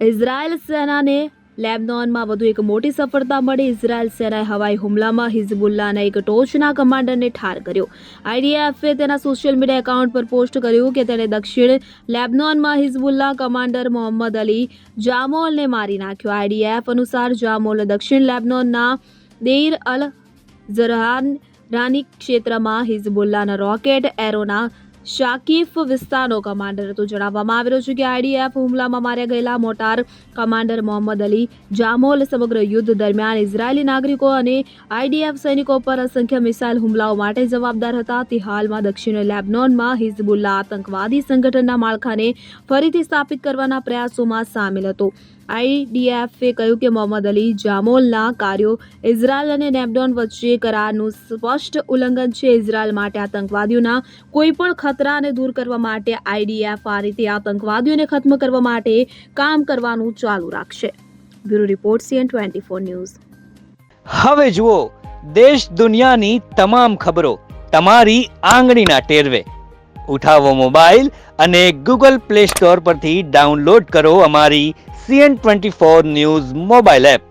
Israel સેનાને લેબનોનમાં વધુ એક મોટી સફળતા મળી. ઇઝરાયલ સેનાએ હવાઈ હુમલામાં હિઝબુલ્લાના એક ટોચના કમાન્ડરને ઠાર કર્યો. આઈડીએફએ તેના સોશિયલ મીડિયા એકાઉન્ટ પર પોસ્ટ કર્યું કે તેણે દક્ષિણ લેબનોનમાં હિઝબુલ્લા કમાન્ડર મોહમ્મદ અલી જામોલને મારી નાખ્યો. આઈડીએફ અનુસાર જામોલ દક્ષિણ લેબનોનના દેર અલ ઝરહાન રાની ક્ષેત્રમાં હિઝબુલ્લાના રોકેટ એરોના શાકીફ વિસ્તારનો કમાન્ડર હતો. જણાવવામાં આવી રહ્યું છે કે આઈડીએફ હુમલામાં માર્યા ગયેલા mortar commander Mohammed Ali Jamol સમગ્ર યુદ્ધ દરમિયાન ઇઝરાયેલી નાગરિકો અને આઈડીએફ સૈનિકો પર અસંખ્ય મિસાઇલ હુમલાઓ માટે જવાબદાર હતા. તે હાલમાં દક્ષિણ લેબનોનમાં હિઝબુલ્લા આતંકવાદી સંગઠનના માળખાને ફરીથી સ્થાપિત કરવાના પ્રયાસોમાં સામેલ હતો. આઈડીએફે કહ્યું કે મોહમ્મદ અલી જામોલના કાર્યો ઇઝરાયલ અને લેબનોન વચ્ચે કરારનું સ્પષ્ટ ઉલ્લંઘન છે. ઇઝરાયલ માટે આતંકવાદીઓના કોઈ પણ ખતરાને દૂર કરવા માટે આઈડીએફ આ રીતે આતંકવાદીઓને ખત્મ કરવા માટે કામ કરવાનું ચાલુ રાખશે. Bureau report CN twenty four news. હવે જુઓ, દેશ દુનિયાની તમામ ખબરો તમારી આંગળીના ટેરવે. ઉઠાવો મોબાઈલ અને ગૂગલ પ્લે સ્ટોર પરથી ડાઉનલોડ કરો અમારી CN twenty four news mobile app.